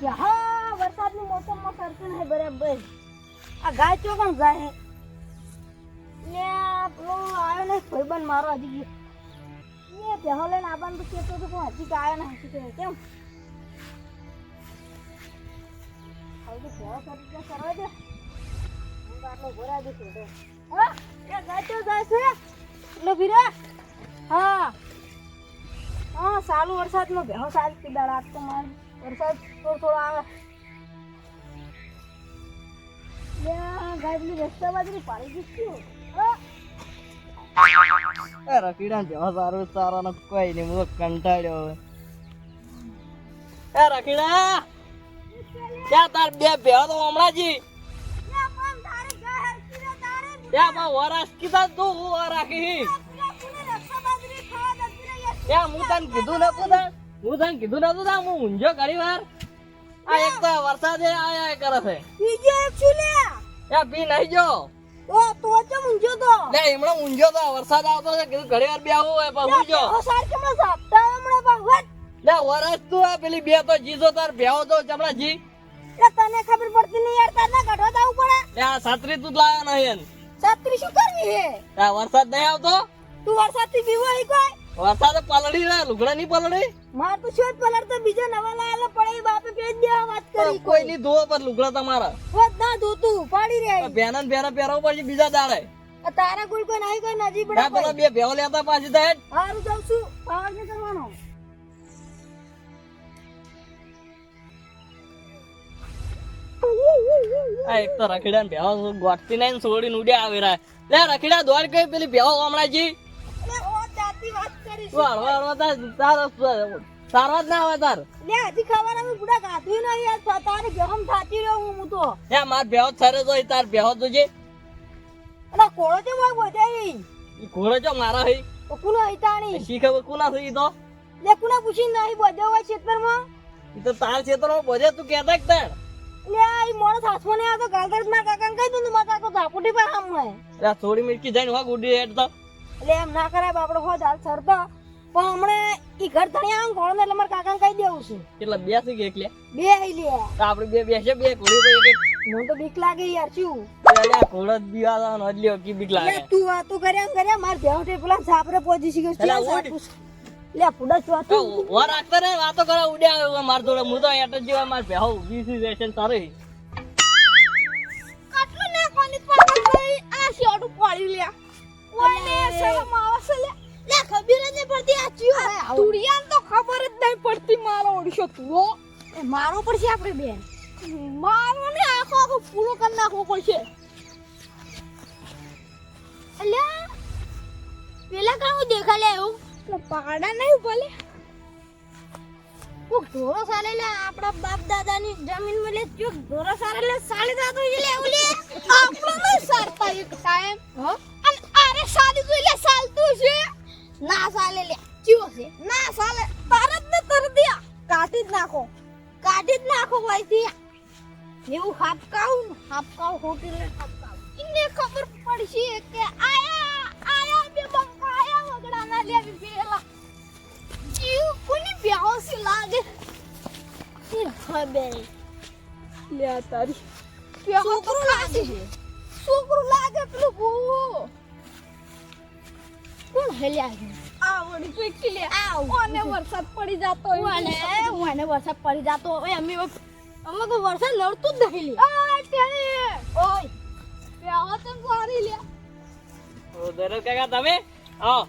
કે હા, વરસાદની મોસમમાં કરતું નહીં, બરાબર. આ ગાય ચો પણ જાય ને પેલો આવ્યો ને, ભાઈબંધ મારો હજી ગયો. એ પહેલો લઈને આવવાનું તો કહેતો હતો પણ હજી આવ્યો નહીં શું કહે કેમ? હવે તો પહેલો કરી હા એ ગાય તો જાય છે? એટલે ભીરા. હા. હા, સારું વરસાદમાં ભેહો સારી પીડાળ આપતો મારે. વરસાદ થોડો થોડો આવે. લે, આ ગાય પેલી રસ્તા બાજુ પાડી દીધી રખીડા જેવા સારું સારા ને કોઈ નહીં હું કંટાળ્યો હવે. એ રખીડા ત્યાં તાર બે ભેળો તો હમણાં જી? લે, પણ તારી ગાય હરખી રે તારે ત્યાં પણ વરસ કીધા તું હું રાખી. ત્યાં હું તને કીધું નતું તાર હું તને કીધું નતું તા હું ઊંઝો ઘણી વાર. આ એક તો વરસાદ આયા કરે છે. બીજો એક છું લે? યા પી નહીં જો. ઓ તો ચમ ઊંઝો તો. લે હમણાં ઊંઝો તો વરસાદ આવતો છે કીધું ઘણી વાર બેહવું હોય પણ હું જો. ઓ સાર કેમનો સાપતા હમણાં પણ લે વરસ તું આ પેલી બે તો જીજો તાર બેહો તો ચમડા જી. લે તને ખબર પડતી નહીં યાર તારને કાઢવા તો આવવું પડે. લે આ છત્રી તું લાયો નહીં સાત્રી શું કરવી હે? આ વરસાદ નહીં આવતો? તું વરસાદથી બીવો હી કોઈ? વરસાદ પલડી રે લુગડા ની પલડી માર તો શોધ પલડ તો બીજા નવા લાયેલા પડે બાપે પેજ દેવા વાત કરી કોઈ. ની ધોવા પર લુગડા તમારા. વાત ના ધોતું પાડી રે. બેનન બેરા પહેરાવ પડશે બીજા દાડે. તારા ગુલ કોઈ નહીં કોઈ નજીક ના બડા પેલા બે ભેવ લેતા પાછી દે હારું જાઉં છું પાવર ને કરવાનો. આ એક તો રખીડા ને ભેવ ગોઠતી નહીં છોડીને ઉડ્યા આવી રહ્યા. લે રખીડા દોડ કઈ પેલી ભેવા હમણાં જી તાર જ ના આવે લે હજી મેં બુડા ગાધું નહીં યાર તારે થાતી રહ્યો હું હું તો. માર તાર તો છે અને કોળો તે હોય બોજાઈ ઈ મારા હઈ તો કુનો ખબર થઈ તો? લે કુના પૂછી નહીં બોજો હોય ઈ તો તાર ક્ષેત્રો બધે તું કહેતા કે તાર. લે ઈ મોણસ હાથમાં આ તો ગાલગર માર કાકા કહી દઉં માર કાકો ઝાપુટી પર આમ હોય લે થોડી મિટકી જઈને ગુડી હેડ તો. એટલે એમ ના કરાય બાપડો હો ચાલ સરતા. પણ હમણે ઈ ઘર ધણી આમ કોણ એટલે મારા કાકાને કહી દેવું છે. એટલે બે થઈ ગયા એટલે બે આઈ લે તો આપણે બે બેસે બે ઘોડી પર એક એક મને તો બીક લાગે યાર શું? એટલે ઘોડો જ બીવાવાનો અડલ્યો કી બીક લાગે? તું વાતો કર્યા ને કર્યા માર ભેવટે પેલા સાપરે પહોંચી શી ગયો. લે ફુડા ચોતું વાર રાખતા રે વાતો કરે ઉડે આવે માર જોડે. હું તો એટ જેવા માર બેહો સી વેશન તારે. કટલું નાખવાની પાગલ ભાઈ આ શોટ પાડી લે કોઈ શરમ આવે છે લે લે ખબર જ નહીં પડતી આ ચિયો. તુડિયાન તો ખબર જ નહીં પડતી મારો ઓડિશો તુઓ એ મારો પડશે આપણે બેન મારો ને આખો આખો પૂરો કરી નાખવો પડશે. અલ્યા પેલા કાણું દેખા લે એવું પાડા નહીં ભલે કોક ઢોરો સાલે લે આપણા બાપ દાદાની જમીનમાં લે જો ઢોરો સાલે લે સાલે દાદો ઈ લે ઓલે. આપણો ને સારતા એક ટાઈમ હ? અને આરે સાલી તો લે સાલતું છે. ના સાલે લે ચિયો છે? ના સાલે તરત ને તરત દિયા કાઢી જ નાખો. કાઢી જ નાખો ભાઈ દિયા એવું હાપકાવું ને હાપકાવ હોટી લે હાપકાવ. ઇને ખબર પડશે કે આયા આયા બે બંકા આયા વગડાના લેવી પેલા જીવ કોની બેહોશી લાગે? એ ખબર લે તારી. છોકરું લાગે. છોકરું લાગે પેલું ભૂવો. કોણ હેલ્યા છે? આવડી પીકી લે આવ. ઓને વરસાદ પડી જાતો ઓને ઓને વરસાદ પડી જાતો ઓય અમે અમે તો વરસાદ લડતું જ નહીં લે. આ તેણે ઓય તો સારી લે. ઓ દરો કાકા તમે? આવો.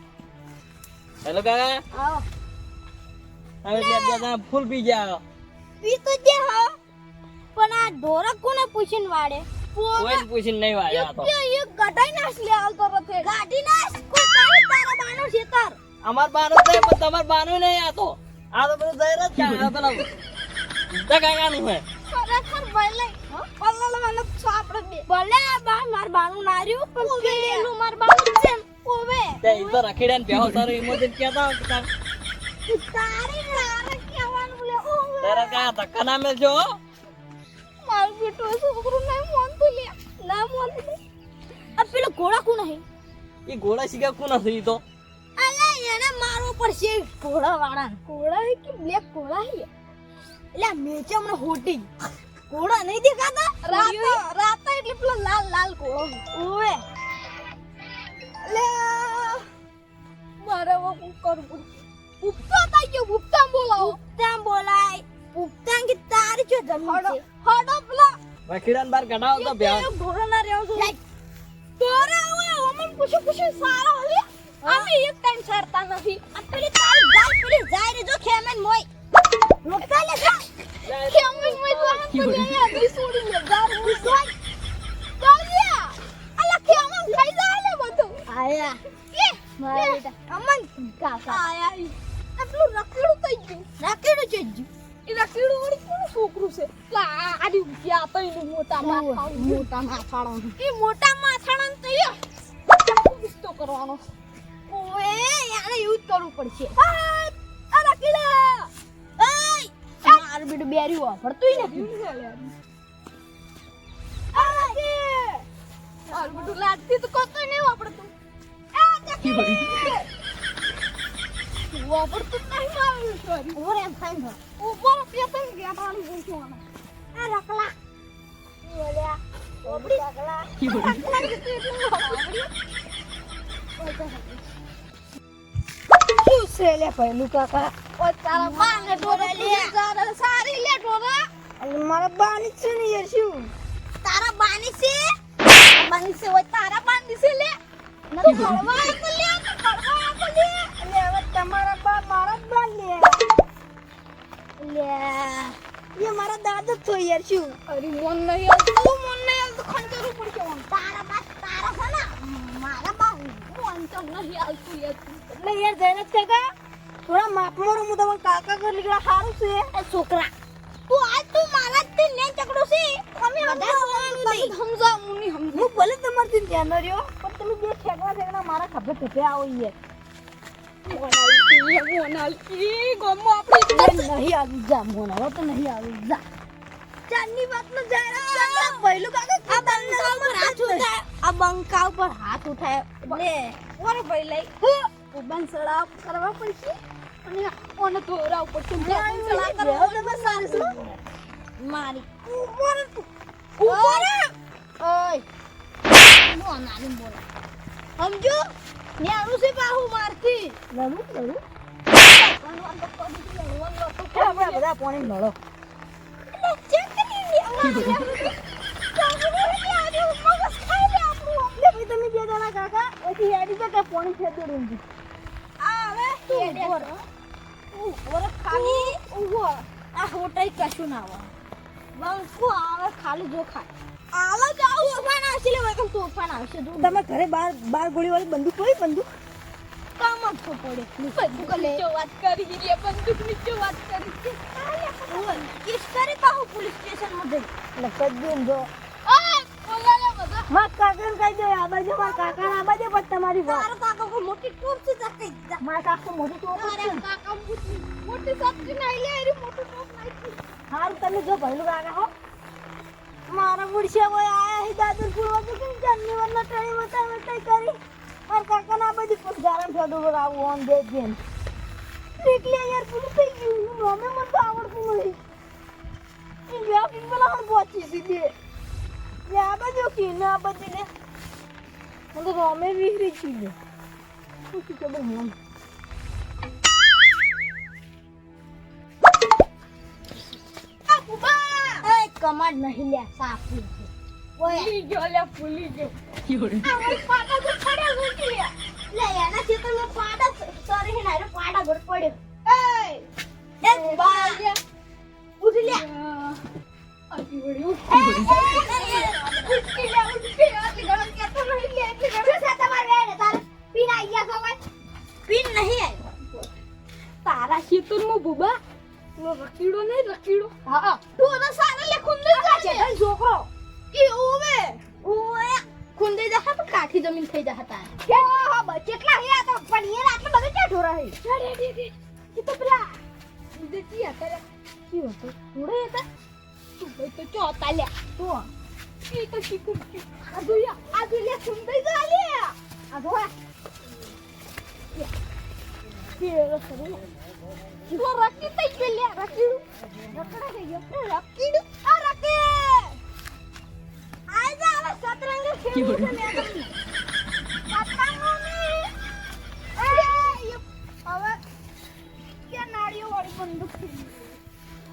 હેલો કાકા. આવો. હવે બે બે ફૂલ પી ગયા પી તો જે હો. પણ આ ઢોરક કોને પૂછીને વાડે કોઈને પૂછીને નહીં વાળ્યા તો. એક ગટાઈ નાસ લે આવતો રથે ગાડી તારા બાનો છેતર અમાર બાનો છે પણ તમાર બાનો નહીં આ તો આ તો બધું જહેર જ. આ પેલા કાકાનું હે ખરેખર ભલે પલ્લલ મને છો આપણે બે. ભલે આ બા માર બાનું નાર્યું પણ કેડેલું માર બાનું છે. ઓવે. તે ઈ તો રખીડા ને બેહો તારો ઇમોજન કેતા કે તાર- નારે કેવાનું બોલે ઓવે. તારા કા ધક્કા ના મેલજો. મારું બેટું છોકરું મોન તો લે. ના મોન આ પેલો ઘોડા કોણ હે? એ ઘોડા શીખા કોણ નથી ઈ તો? એને મારવો પડશે ઘોડા વાળા ઘોડા હે કે બ્લેક ઘોડા હે? એટલે મેચે હમણાં હોટી. ઘોડા નહીં દેખાતા? રાતા રાતા એટલે પેલો લાલ લાલ ઘોડો ઓવે. લે મારે શું કરવું ઉપતા ગયો ઉપતા બોલાવો. ઉપતા બોલાય. ઉપતા કે તારી જો જમીન છે? હડો પેલા. વખીડાન બાર કઢાવો તો ભ્યા ઘોડો ના રહેવો છું તોરે હવે અમન પૂછો પૂછો સારો હલે અમે એક ટાઈમ સરતા નથી. આ પેલી તારી ગાય પેલી જાય રે જો ખેમન મોય. રોકતા લે જા. ખેમન મોય તો આમ તો અહીંયા બી છોડી લે ગાર મુસાઈ ચાલ્યા અલા ખેમન ખાઈ જાય લે બધું. આયા. કે મારા અમન. કાકા આયા આટલું રખડું થઈ ગયું. રખડું થઈ ગયું. એ રખડું વળી કોનું છોકરું છે? આડી ગયા તો એનું મોટા માથાળું મોટા માથાળું એ મોટા માથાળું તો યો કરવાનો. યાર એવું જ કરવું પડશે. માર બીડું બેરી વાપરતું નથી. લાગતી તો કોતો નહીં વાપરતું. વાપરતું નહીં મારું સોરી. ઓરે એમ થાય ગયા પાણી આ રકલા ઓલ્યા ઓબડી રકલા રકલા કીધું એટલે વાપર્યું શું છે લે પહેલું કાકા ઓ તારા બાને ડોરા લે. સારી લે ડોરા અને મારા બાની છે ને યાર શું? તારા બાની છે? બાની છે ઓય તારા બાની છે લે. ન કળવા તો લે ન કળવા તો લે. એટલે હવે તમારા બા મારા બા લે. લે. એ મારા દાદા છો યાર શું? અરે મન નહીં આવતું. મન નહીં આવતું? ખંડેરું પડશે મન. તારા બા તારા છે ને? મારા બા મન તો નહીં આવતું યાર. એટલે યાર જઈને જ કાકા થોડા માપમાં હું તમને કાકા ઘર લીકડા સારું છે. એ છોકરા તું આજ તું મારા જ ને ચકડો છે. અમે સમજાવવાનું નહીં. સમજાવ મુની સમજ હું ભલે તમારથી ધ્યાન રહ્યો પણ તમે બે ઠેકડા ઠેકડા મારા ખભે ખભે આવો યાર. મોનાલકી નહીં આવી જા મોનાલો તો નહીં આવી જા. ચાંદની વાત નો જાહેરાત પહેલું કાકા આ બંકા ઉપર હાથ ઉઠાય. આ બંકા ઉપર હાથ ઉઠાય. એટલે ઓરે ભાઈ લઈ. ઉબન સળા કરવા પડશે અને ઓને ધોરા ઉપર તું ઉબન સળા કરવા તો બસ સારું મારી ઉપર ઉપર ઓય. નો નાલી બોલા? સમજો? ને આનું સે બાહુ મારતી લડું આપણે બધા પાણી લડો તમે બે જણા કાકા એથી હેડી તો કે પાણી ખેતી રહો રહો ખાલી ઊભો આ હોટલ કશું ના આવે બંકો આવે ખાલી જો ખાય જ જાવ તોફાન આવશે લે વગર તોફાન આવશે જો તમે ઘરે બાર બાર ગોળી વાળી બંદૂક હોય બંદૂક? કામ જ તો પડે. બંદૂક નીચે વાત કરી રે બંદૂક નીચે વાત કરી કિસ કરે પોલીસ સ્ટેશનમાં જઈ એટલે જો. બધા માર કાકાને કહી દે આ બાજુ માર કાકાને આ બાજુ પણ તમારી વાત. કાકો કોઈ મોટી ટોપ છે તા કઈ જા. મારા કાકો મોટું તો તારે કાકા મોટી સબ્જી નાઈ લે એરી મોટી ટોપ નાખી. હારું તમે જો ભઈલું કાકા હો. મારા મુડશે કોઈ આયા હી દાદરપુર વાગે કેમ જન્મી વરના ટ્રેન વતા વતા કરી. માર કાકાને આ બાજુ પણ ગારમ ફોડો પર આવું ઓન દે જેન એટલે યાર પૂરું થઈ ગયું નોમે મને તો આવડતું નહીં. પહોંચી આ બાજુ કીને આ બાજુ લે મને તો રોમે વિહરી છી લે શું કી ખબર મને કમાડ નહીં લે સાફ છે. ઓય. ભૂલી ગયો લે ભૂલી ગયો. પાડા તો પડ્યા મૂકી લે. એના ખેતરમાં પાડા સોરી હે નારે પાડા ઘર પડ્યો. એ એક બા ઉઠી લે. તારે પીન આઈ ગયા ખબર પીન નહીં આવ્યો તારા ખેતરમાં બુબા નહીં રકીડો હા તું તો સારા લે ખુંદે જા છે છોકરો કે ઓવે ઓવે ખુંદી જા તો કાઠી જમીન થઈ જા હતા કે હા બા કેટલા હે તો પણ એ રાત બધું ક્યાં ઢોરા હે અરે રે તો પેલા ઉદે કી હતા કી હતો થોડે હતા? આ દુયા આ દુયા ખુંદે જા લે આ દો કે રસરે ઓ રકી થઈ ગયો લે રકીડું રકડા થઈ ગયો એ રકીડું આ રકી આઈ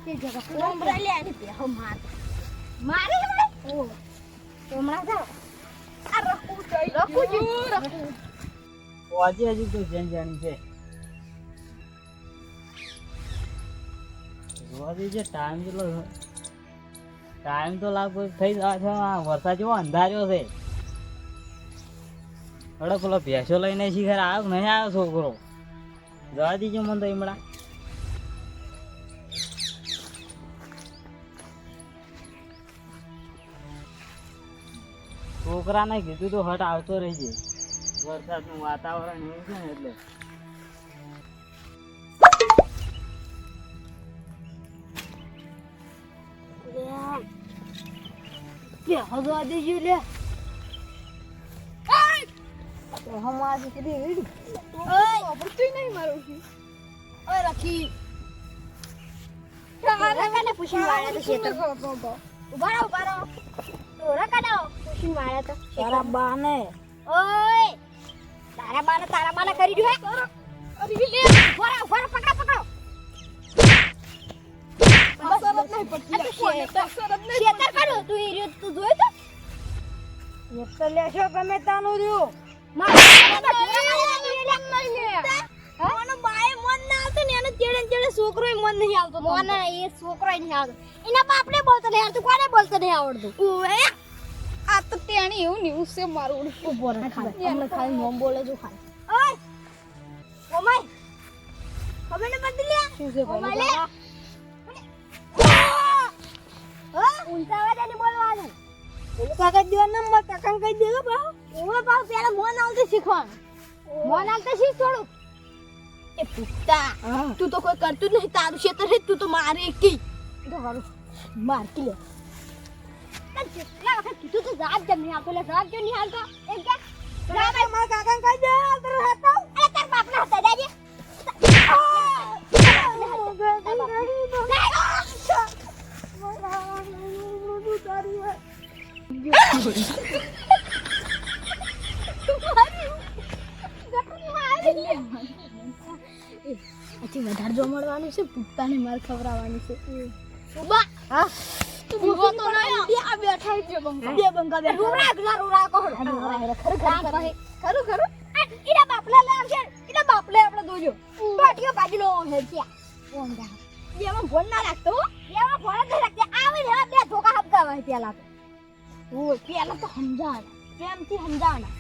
તે જગા ઓમરા લે આની પે હો માર. મારે ઓ હમણાં જાઓ આ રકુ જઈ રકુ જી રકુ હજી હજી તો જેન જાણી છે. જોવા દેજે ટાઈમ કેટલો ટાઈમ તો લાગુ થઈ જાય છે. વરસાદ જેવો અંધાર્યો છે. હડો પેલો ભેંસો લઈને શીખર આવ્યો નહીં આવ્યો છોકરો? જવા દીજો મને તો હમણાં છોકરાને કીધું તો હટ આવતો રહેજે. વરસાદનું વાતાવરણ એવું છે ને એટલે. દેજો લે હમ આજે કદી રેડી ઓય! બધું નહીં મારું ઓય રકી રકાને પૂછી વાળા તો છે તો ઊભા રહો ઊભા રહો. તો રકાને પૂછી વાળા તો? તારા બાને. ઓય! તારા બાને તારા બાને કરી દો હે? અરે લે ઊભા રહો પકડો પકડો. સરત નહીં પડતી સરત નહીં શેતર કાઢો. તું એ રહ્યો તું જોયો તો. તો લેશો ગમે તાનું રહ્યું. છોકરો મન નહીં આવતો મને એ છોકરો નહીં આવતો. એના બાપને બોલતો નહીં આવતું કોને બોલતો નહીં આવડતું? આ તો તેણી એવું નહીં છે મારું ઊભો રહે ખાલી. હમણાં ખાલી નોમ બોલે જો ખાલી. ઓય! ઓમાય! ખબર ને બદલ્યા શું છે ઓમાય લે. ભાઈ હા? ઊંચા અવાજે નહીં બોલવાનું. પેલું કાકા દેવા નંબર કાકા કહી દેજો બા. ઓમાં પાવ પેલા મોન આવતું શીખવાનું. મોન આવતો શીખ થોડું એ પુખ્તા હા. તું તો કોઈ કરતું નહીં. તારું ક્ષેત્ર છે તું તો મારે એકી. તો હારું. માર કે લે. કેટલા વખત કીધું તું રાત જમ નહીં આવતો એટલે રાત જો નહીં આવતો એમ કે રાત મારા કાકા કહી દે તારો હાથ. આવ અરે તાર બાપના હતા જાજે હજી મળવાનું છે પુખ્તાને માર ખવડાવવાની છે. ઉબા હા? તું બીવો તો નહીં. આ બેઠા છે બંકા બે બંકા બે રૂરા ગલા રૂરા કહો ખરું ખરું ખરું. બાપલા લે આવશે ઈના બાપલે આપણે દોજો પાટીઓ ઓમ દા બેમાં ફોન ના રાખતો હો. બેમાં ફોન જ રાખતો. આવે ને બે ધોકા હબકાવાય પેલા તો. ઓ પેલા તો સમજાવ પ્રેમથી સમજાવના.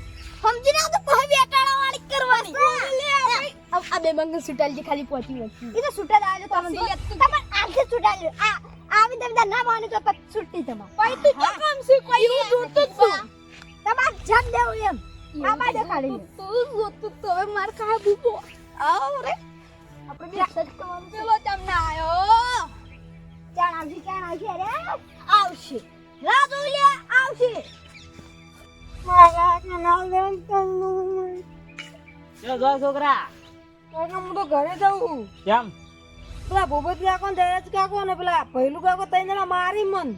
સમજીને ના તો વાળી કરવાની. આ બે બંગલ સુટાલજી ખાલી પહોંચી વચ્ચી એ તો સુટાલ તો તમને તમાર આખે સુટાલ આ આવી તમે ના માને તો પછી છૂટી તમાર. પછી તું કે કામ છે કોઈ હું જોતો જમ દેવું એમ. આ બાજુ કાઢી તું જોતું તો. હવે માર કાય બુબો આવ રે. આપણે બે સજ કરવાનું પેલો તમને આયો. ચાણ આવશે ચાણ આવશે રે? આવશે. રાજુ લે આવશે. મારા ના તનું જાઓ છોકરા હું તો ઘરે જાઉં. કેમ? પેલા ભૂપત કાકો ને દયાજ કાકો ને પેલા પહેલું કાકો તઈને જણા મારી મન.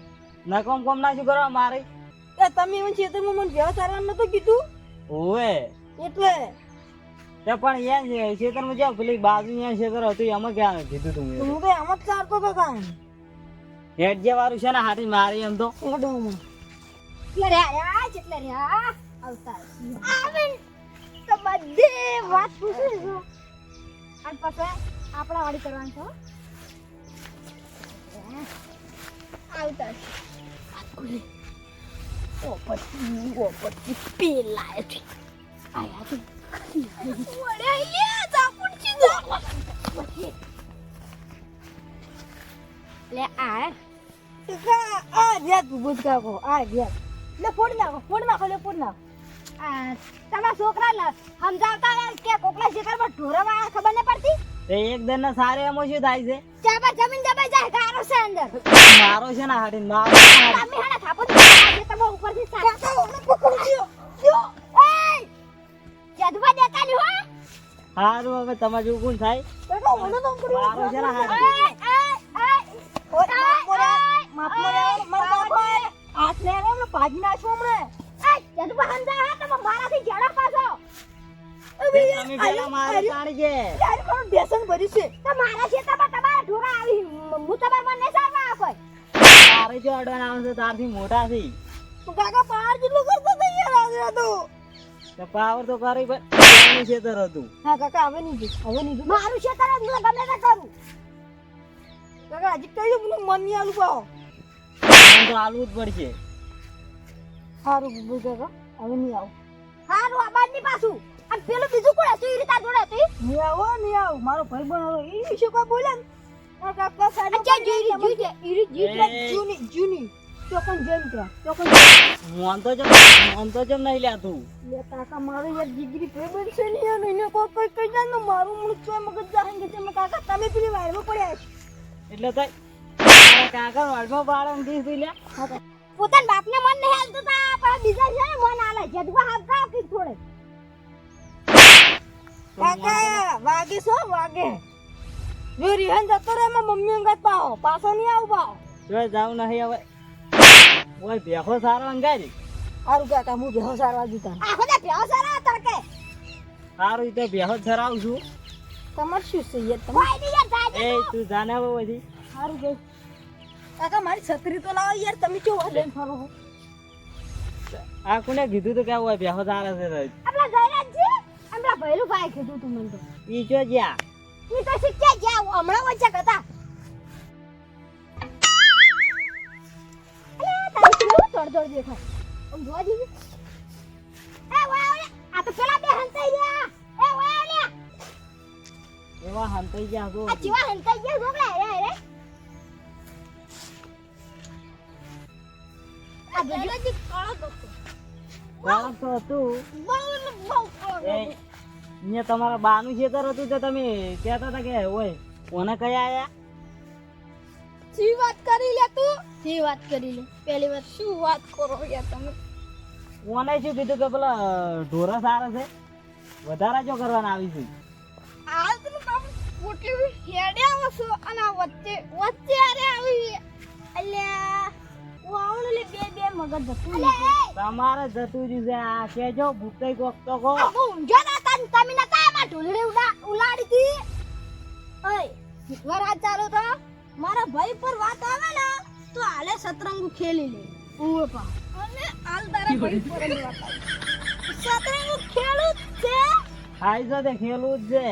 નકોમ કોમ ના શું કરવા મારી? એ તમે મને ખેતરમાં મને ઘેર સારવાનું નતું કીધું? ઓવે એટલે. તે પણ યાર ખેતરમાં જ્યાં પેલી બાજુ યાર છેતર હતું એમાં ક્યાં કીધું તું મેં? હું તો એમ જ સારતો હતો કામ હેડ જે છે ને હાથી મારી એમ તો. આ જેટલે આવતા આવે તો બધી વાત પૂછી છો. અને પછી આપણા વાળી કરવાનું છો આવતા ઓ પછી ઓ પછી પેલા છે. આયા તો વડે લે ચાપુડ ચી લે, આ આ રહ્યા ભૂપત કાકો આ રહ્યા લે ફોડ નાખો ફોડ નાખો લે ફોડ નાખો. તમારા છોકરા ને સમજાવતા કે કોકલા શિકારમાં ઢોરવા ખબર ન પડતી? એક દિન ના સારે એમો શું થાય છે? ચાબા જમીન દબાઈ જાય ગારો છે અંદર. મારો છે ના હાડી મારો. તમે હાડા થાપો તો આજે તમે ઉપરથી સારા કાકા ઓને પકડજો જો એ જદવા દેતા ની હો. હારું હવે તમાર જેવું કોણ થાય? તો મારો છે ના હાડી એય, એય, એય. ઓય, માફ મોર્યા, માફ મારા હાથ ને હમણાં ભાજી નાખ્યો હમણાં. એય, જદુભા હા, તમે મારાથી જેડા પાછો. તમે પેલા મારે તાણી છે યાર, કોણ બેસન ભરી છે. તો મારા ખેતરમાં તમારા ઢોરા આવી હું તમારા મને સારવા આપો તારે જો અડવાના આવે છે તારથી મોટા છે તો કાકા પાર જેટલું કરતો તૈયાર આવ્યો તો. તો પાવર તો કરી પણ ખેતર હતું હા કાકા હવે નહીં હવે નહીં. મારું ખેતર જ હું ગમે તે કરું કાકા હજી કઈ દઉં, મને મન નહીં આલું. મને તો આલવું જ પડશે સારું બોલ કાકા હવે નહીં આવું. સારું આ બાજની પાછું. અને પેલું બીજું કોણ હતું? એ રીતે જોડે હતું? નહીં આવો નહીં આવો. મારો ભાઈ બન હતો એ વિશે કોઈ બોલે ને? કાકા સાહેબ અચ્છા, જીરી, જીરી, ઈરી જીરી. જૂની જૂની. ચોકન જેમ ત્યાં ચોકન. મોન તો જમ મોન તો જમ નહીં લ્યા તું લે કાકા મારો યાર જીગરી ભાઈ બન છે ને યાર એને કોઈ કોઈ કહી જાય ને મારું મૂળ ચોય મગજ જાહેંગે છે. કાકા તમે પેલી વાયરમાં પડ્યા છો. એટલે તો કાકા વાળમાં બાળા દીસ તું લ્યા પોતાના બાપને મન નહીં હાલતું તા પણ બીજા છે મન હાલે. હાથ ખાવ કે થોડે. કાકા વાગે સો વાગે? જો રિહન જતો રે માં મમ્મી અંગત પાહો. પાછો નહીં આવું પાહો. જો જાવ નહીં હવે. ઓય બેહો સારો અંગારી. સારું કાકા હું બેહો સારવા દીધા આખો દે ભેળો સારા તડકે સારું ઈ તો બેહો સરાવ છું. તમાર શું છે યાર? તમે એ તું જાને હવે બધી સારું ગઈ કાકા મારી છત્રી તો લાવો યાર તમે કેવું લઈને ફરો છો? આ કોને કીધું તો કે હોય બેહો સારા છે આપણા જયરાજ આપણા ભૈલું ભાઈ કીધું તું મને તો. ઈ જો જ્યા. ઈ તો શીખ્યા જ્યાં હમણાં વચ્ચે હતા કેવું તોડ તોડ દેખાય? આમ જોવા જેવી એ વાય આ તો પેલા બે હંતાઈ ગયા. એ વાય એવા હંતાઈ ગયા ગો આ જીવા હંતાઈ ગયા જોગલા રે રે આ જયરાજી કાળો તો કોણ તો હતું બહુ ને બહુ કાળો એ તમારા બાનું ખેતર હતું તો તમે કહેતા હતા કે ઓય કોને કયા આયા? સી વાત કરી લે તું? સી વાત કરી લે? પહેલી વાત શું વાત કરો યાર તમે? કોને શું કીધું કે પેલા ઢોરા સારા છે વધારે જો કરવાના આવી છે. આ કામ પોટલી આવો અને વચ્ચે વચ્ચે આરે આવી અલ્યા. તમારે જતું જ છે આ કેજો ભૂકાઈ કોક તો કો બહુ ના તા તમે નતા આમાં ઢોલડી ઉડા ઉલાડી હતી ઓય વરાજ ચાલો તો? મારા ભાઈ પર વાત આવે ને તો હાલે સતરંગ ખેલી લે. ઉવે પા અને હાલ તારા ભાઈ પર વાત સતરંગ ખેલું જ છે? ખાઈ જો તે ખેલું છે.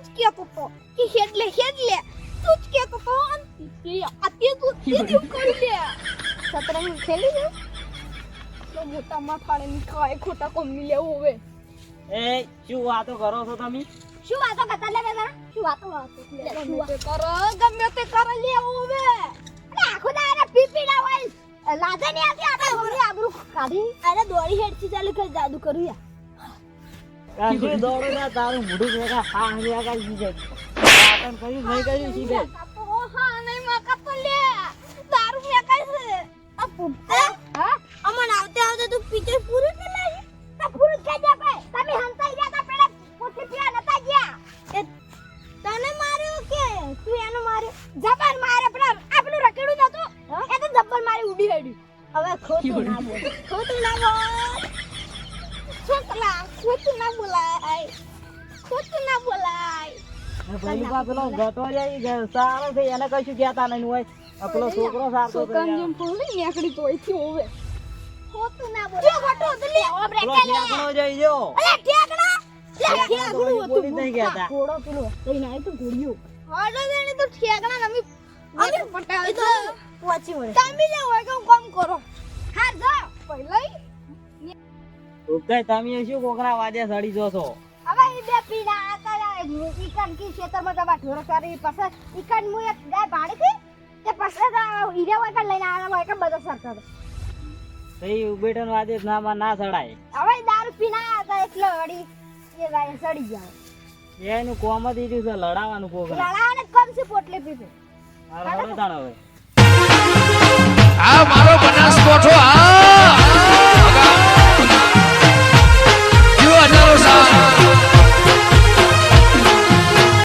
તો જ કહેતો તો કે હેડલે હેડલે તું જ કે આ તે તું તું કરી લે સતરંગ ખેલી છે તો મોટા માથાને નીખાય ખોટા કોમી લેવું હવે એ શું વાતો કરો છો તમે શું વાતો કરતા લે બેટા શું વાતો વાતો કરો ગમે તે કરો લેવું હવે અરે આખો દાડા પીપી ના હોય લાજે નહીં આવતી આપણે આબરૂ કાઢી અરે દોડી હેડથી ચાલુ કરી જાદુ કરું યા કાશી દોડો ના તારું મોઢું ભેગા હા હરી આગળ શીખે વાતન કર્યું નહીં કર્યું શીખે ઓ હા નહીં માકા તો લે દારૂ મે કાઈ છે? આ પુત્તા હા? અમન આવતે આવતે તું પીચર પૂરું કે લાગી તા પૂરું કે જા ભાઈ તમે હંતાઈ ગયા તા પેલા પોટલી પીવા નતા ગયા એ તને માર્યો કે તું એનો માર્યો જબર મારે આપણું રકેડું નતું એ તો જબર મારી ઉડી હેડી. હવે ખોટું ના બોલ. ખોટું ના બોલ. છોકલા ખોટું ના બોલાય ખોટું ના બોલાય પેલી પા પેલો ગટો જાય સારો છે એને કશું કહેતા નહીં હોય પેલો છોકરો સારતો તો યાર. પોલી નીકળી તો અહીંથી હોવે ખોટું ના બોલાય જો ખોટું તો લે ઓ બ્રેક લે ઠેકણો જઈ જો અલે ઠેકડા ઠેકણો તો હજી બોલી જ નહીં કહેતા થોડો પેલો લઈને આવ્યો તો ઘોડિયો હાડો દેણી તો ઠેકડા નમી અરે પટાવે તો વાંચી મળે તમે લે હોય કામ કરો હા જા પહેલા ઉગતાય તમે શું કોકરા વાજે સડી જો છો? હવે ઈ બે પીડા આતા ઈકન કી ખેતરમાં દવા ઢોર કરી પછી ઈકન મુ એક ગાય ભાડી થી તે પછી હીરે હોય લઈને આના હોય બધો બધા સરકાર તઈ ઉબેટન વાજે જ ના માં ના સડાય. હવે દારૂ પીના હતા એટલે અડી એ ગાય સડી જાય એનું કોમ જ ઈ રહ્યું છે લડાવાનું કોકરા લડાને કોમ છે પોટલી પીપે હારું, તાણ હવે. આ મારો